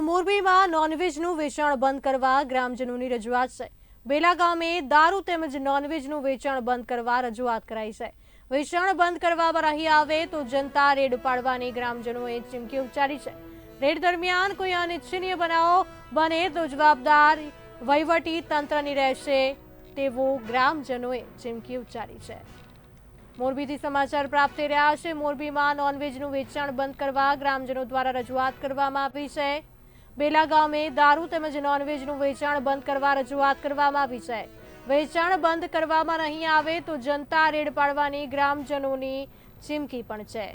મોરબીમાં નોનવેજનું વેચાણ બંધ કરવા ગ્રામજનોની રજૂઆત છે. બેલા ગામે દારૂ તેમજ નોનવેજનું વેચાણ બંધ કરવા રજૂઆત કરાઈ છે. વેચાણ બંધ કરવામાં અહીં આવે તો જનતા રેડ પાડવાની ગ્રામજનોએ ચીમકી ઉચ્ચારી છે. રેડ દરમિયાન કોઈ અનિચ્છનીય બનાવો બને તો જવાબદાર વહીવટી તંત્રની રહેશે તેવું ગ્રામજનોએ ચીમકી ઉચ્ચારી છે. મોરબીથી સમાચાર પ્રાપ્ત થઈ રહ્યા છે. મોરબીમાં નોનવેજનું વેચાણ બંધ કરવા ગ્રામજનો દ્વારા રજૂઆત કરવામાં આવી છે. બેલા ગામે દારૂ તેમજ નોનવેજનું વેચાણ બંધ કરવા રજૂઆત કરવામાં આવી છે. વેચાણ બંધ કરવામાં નહીં આવે તો જનતા રેડ પાડવાની ગ્રામજનોની ચીમકી પણ છે.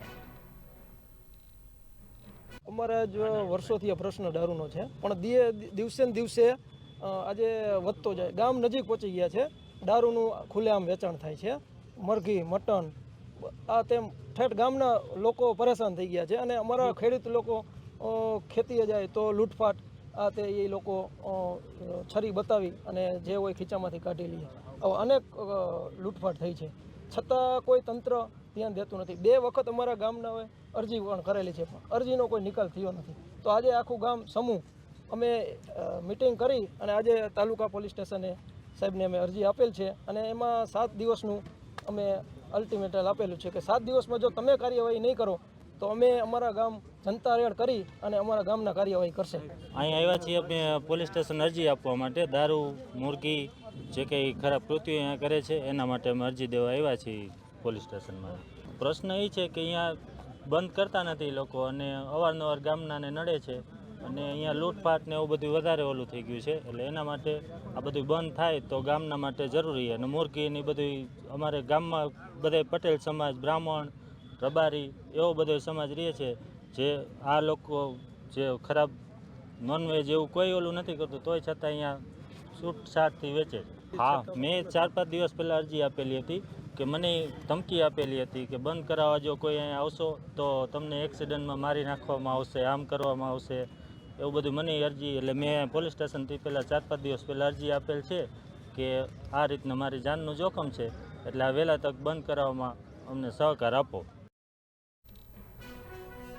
અમારે જ વર્ષોથી આ પ્રશ્ન દારૂનો છે. પણ દિવસે ને દિવસે આજે વધતો જાય. ગામ નજીક પહોંચી ગયા છે. દારૂનું ખુલ્લેઆમ વેચાણ થાય છે. મરઘી, મટન, આ તેમ ઠેઠ ગામના લોકો પરેશાન થઈ ગયા છે અને અમારા ખેડૂત લોકો ખેતીએ જાય તો લૂંટફાટ આ તે એ લોકો છરી બતાવી અને જે હોય ખીચામાંથી કાઢી લે. આવા અનેક લૂંટફાટ થઈ છે. છતાં કોઈ તંત્ર ધ્યાન દેતું નથી. બે વખત અમારા ગામનાઓએ અરજી પણ કરેલી છે, પણ અરજીનો કોઈ નિકાલ થયો નથી. તો આજે આખું ગામ સમૂહ અમે મિટિંગ કરી અને આજે તાલુકા પોલીસ સ્ટેશને સાહેબને અમે અરજી આપેલ છે અને એમાં સાત દિવસનું અમે અલ્ટિમેટલ આપેલું છે કે સાત દિવસમાં જો તમે કાર્યવાહી નહીં કરો તો અમે અમારા ગામ જનતા રેડ કરી અને અમારા ગામના કાર્યવાહી કરશે. અહીં આવ્યા છીએ અમે પોલીસ સ્ટેશન અરજી આપવા માટે. દારૂ, મુરગી, જે કંઈ ખરાબ કૃત્યો અહીંયા કરે છે, એના માટે અમે અરજી દેવા આવ્યા છીએ પોલીસ સ્ટેશનમાં. પ્રશ્ન એ છે કે અહીંયા બંધ કરતા નથી લોકો અને અવારનવાર ગામનાને નડે છે અને અહીંયા લૂંટફાટ ને એવું બધું વધારે ઓલું થઈ ગયું છે. એટલે એના માટે આ બધું બંધ થાય તો ગામના માટે જરૂરી અને મુરગી ને બધું અમારે ગામમાં બધા પટેલ સમાજ, બ્રાહ્મણ રબારી એવો બધો સમાજ રહે છે જે આ લોકો જે ખરાબ નોનવેજ એવું કોઈ ઓલું નથી કરતું, તોય છતાં અહીંયા છૂટછાટથી વેચે હા, મેં ચાર પાંચ દિવસ પહેલાં અરજી આપેલી હતી કે મને ધમકી આપેલી હતી કે બંધ કરાવવા જો કોઈ અહીંયા આવશો તો તમને એક્સિડન્ટમાં મારી નાખવામાં આવશે, આમ કરવામાં આવશે. એવું બધું મને અરજી, એટલે મેં પોલીસ સ્ટેશનથી પહેલાં ચાર પાંચ દિવસ પહેલાં અરજી આપેલ છે કે આ રીતના મારી જાનનું જોખમ છે, એટલે આ વહેલા તક બંધ કરાવવામાં અમને સહકાર આપો.